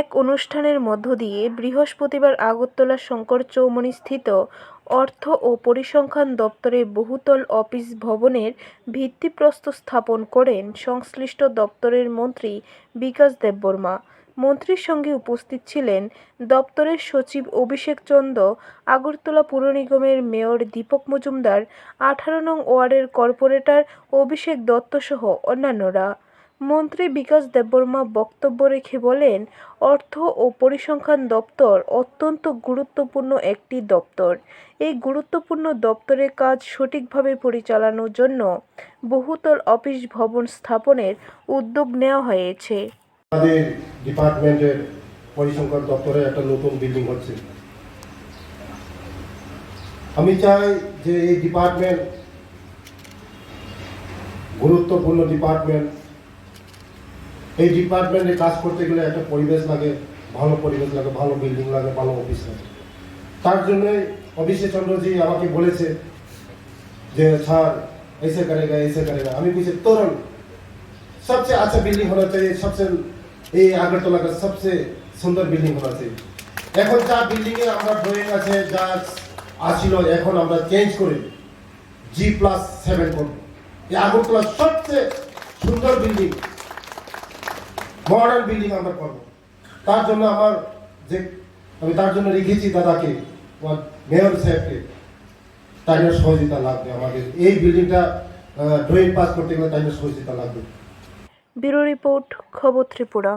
এক অনুষ্ঠানের মধ্য দিয়ে বৃহস্পতিবার আগরতলা শঙ্কর চৌমনিস্থিত অর্থ ও পরিসংখ্যান দপ্তরের বহুতল অফিস ভবনের ভিত্তিপ্রস্তর স্থাপন করেন সংশ্লিষ্ট দপ্তরের মন্ত্রী বিকাশ দেববর্মা। মন্ত্রীর সঙ্গে উপস্থিত ছিলেন দপ্তরের সচিব অভিষেক চন্দ্র, আগরতলা পুর নিগমের মেয়র দীপক মজুমদার, আঠারো নং ওয়ার্ডের কর্পোরেটর অভিষেক দত্ত সহ অন্যান্যরা। মন্ত্রী বিকাশ দেববর্মা বক্তব্য রেখে বলেন, অর্থ ও পরিসংখ্যান দপ্তর অত্যন্ত গুরুত্বপূর্ণ একটি দপ্তর। এই গুরুত্বপূর্ণ দপ্তরের কাজ সঠিকভাবে পরিচালনার জন্য বহুতল অফিস ভবন স্থাপনের উদ্যোগ নেওয়া হয়েছে। আমাদের ডিপার্টমেন্টের পরিসংখ্যান দপ্তরে একটা নতুন বিল্ডিং হচ্ছে। আমি চাই যে এই ডিপার্টমেন্ট গুরুত্বপূর্ণ ডিপার্টমেন্ট এই ডিপার্টমেন্টে কাজ করতে গেলে একটা পরিবেশ লাগে ভালো পরিবেশ লাগে ভালো বিল্ডিং লাগে ভালো অফিস লাগে তার জন্য অভিষেক চন্দ্রজি আমাকে বলেছে যে স্যার ऐसे करेगा ऐसे करेगा আমি বলছি তরুণ सबसे अच्छा बिल्डिंग होना चाहिए सबसे এই আগরতলা का सबसे সুন্দর বিল্ডিং होना चाहिए এখন যা বিল্ডিং এ আমরা ড্রয়িং আছে যা আছিল এখন আমরা চেঞ্জ করে জি প্লাস সেভেন করব এই আগরতলা সবচেয়ে সুন্দর বিল্ডিং মডার্ন বিল্ডিং আমরা করব। তার জন্য আমার যে, আমি তার জন্য রেখেছি দাদাকে মেয়র সাহেবকে। তাই জন্য সহযোগিতা লাগবে আমাদের এই বিল্ডিংটা ড্রয়িং পাস করতে গেলে তাই জন্য সহযোগিতা লাগবে। ব্যুরো রিপোর্ট, খবর ত্রিপুরা।